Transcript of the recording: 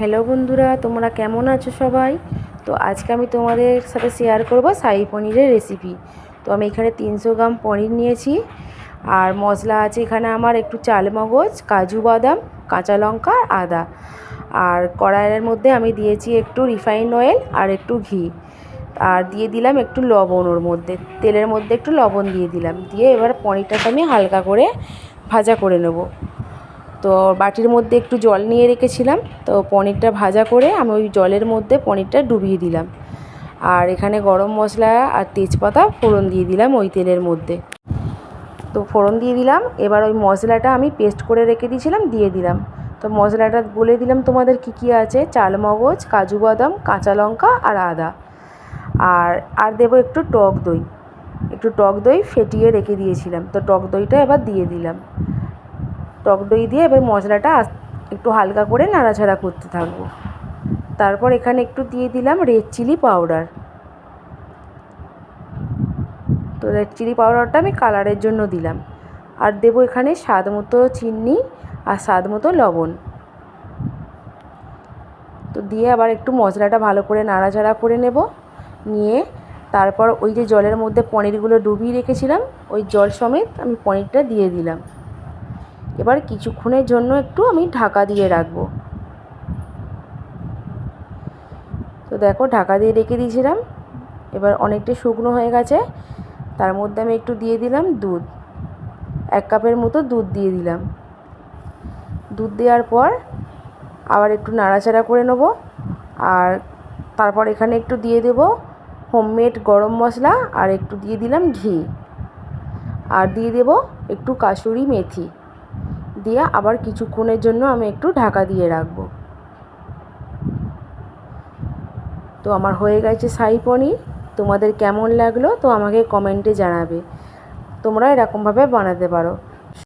Hello বন্ধুরা, তোমরা কেমন আছো সবাই? তো আজকে আমি তোমাদের সাথে শেয়ার করব শাহি পনিরের রেসিপি তো আমি এখানে তিনশো গ্রাম পনির নিয়েছি। আর মশলা আছে এখানে আমার একটু চালমগজ কাজু বাদাম, কাঁচা লঙ্কা আর আদা। আর কড়াইয়ের মধ্যে আমি দিয়েছি একটু রিফাইন্ড অয়েল আর একটু ঘি। আর দিয়ে দিলাম একটু লবণ ওর মধ্যে। তেলের মধ্যে একটু লবণ দিয়ে দিলাম। দিয়ে এবার পনিরটাকে আমি হালকা করে ভাজা করে নেব। তো বাটির মধ্যে একটু জল নিয়ে রেখেছিলাম। তো পনিরটা ভাজা করে আমি ওই জলের মধ্যে পনিরটা ডুবিয়ে দিলাম। আর এখানে গরম মশলা আর তেজপাতা ফোড়ন দিয়ে দিলাম ওই তেলের মধ্যে। তো ফোড়ন দিয়ে দিলাম। এবার ওই মশলাটা আমি পেস্ট করে রেখে দিয়েছিলাম, দিয়ে দিলাম। তো মশলাটা বলে দিলাম তোমাদের কি কি আছে? চালমগজ কাজু বাদাম, কাঁচা লঙ্কা আর আদা। আর আর দেবো একটু টক দই। একটু টক দই ফেটিয়ে রেখে দিয়েছিলাম। তো টক দইটা এবার দিয়ে দিলাম। টক দই দিয়ে এবার মশলাটা একটু হালকা করে নাড়াচাড়া করতে থাকব। তারপর এখানে একটু দিয়ে দিলাম রেড চিলি পাউডার তো রেড চিলি পাউডারটা আমি কালারের জন্য দিলাম। আর দেবো এখানে স্বাদ মতো চিনি আর স্বাদ মতো লবণ। তো দিয়ে আবার একটু মশলাটা ভালো করে নাড়াচাড়া করে নেব। নিয়ে তারপর ওই যে জলের মধ্যে পনিরগুলো ডুবিয়ে রেখেছিলাম, ওই জল সমেত আমি পনিরটা দিয়ে দিলাম। এবার কিছুক্ষণের জন্য একটু আমি ঢাকা দিয়ে রাখব। তো দেখো ঢাকা দিয়ে রেখে দিয়েছিলাম। এবার অনেকটা শুকনো হয়ে গেছে। তার মধ্যে আমি একটু দিয়ে দিলাম দুধ। এক কাপের মতো দুধ দিয়ে দিলাম। দুধ দেওয়ার পর আবার একটু নাড়াচাড়া করে নেব। আর তারপর এখানে একটু দিয়ে দেব হোমমেড গরম মশলা আর একটু দিয়ে দিলাম ঘি। আর দিয়ে দেব একটু কাসুরি মেথি। দিয়ে আবার কিছুক্ষণের জন্য আমি একটু ঢাকা দিয়ে রাখব। তো আমার হয়ে গেছে সাই পনির। তোমাদের কেমন লাগল তো আমাকে কমেন্টে জানাবে। তোমরা এরকমভাবে বানাতে পারো।